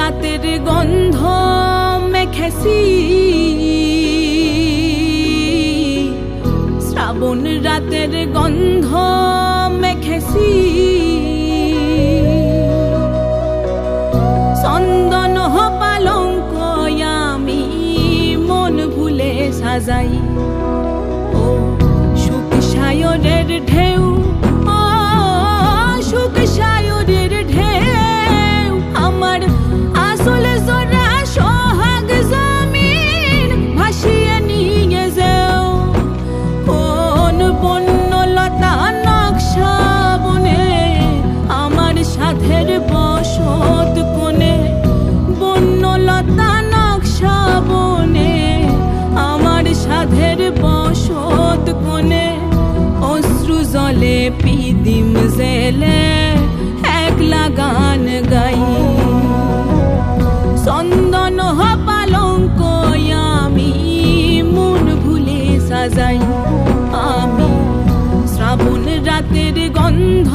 রাতের গন্ধ মেখেছি। শ্রাবণ রাতের গন্ধ মেখেছি। চন্দন পালঙ্ক আমি মন ভুলে সাজাই। ও সুখ সায়রের ঢেউ যাই। আমি শ্রাবণ রাতের গন্ধ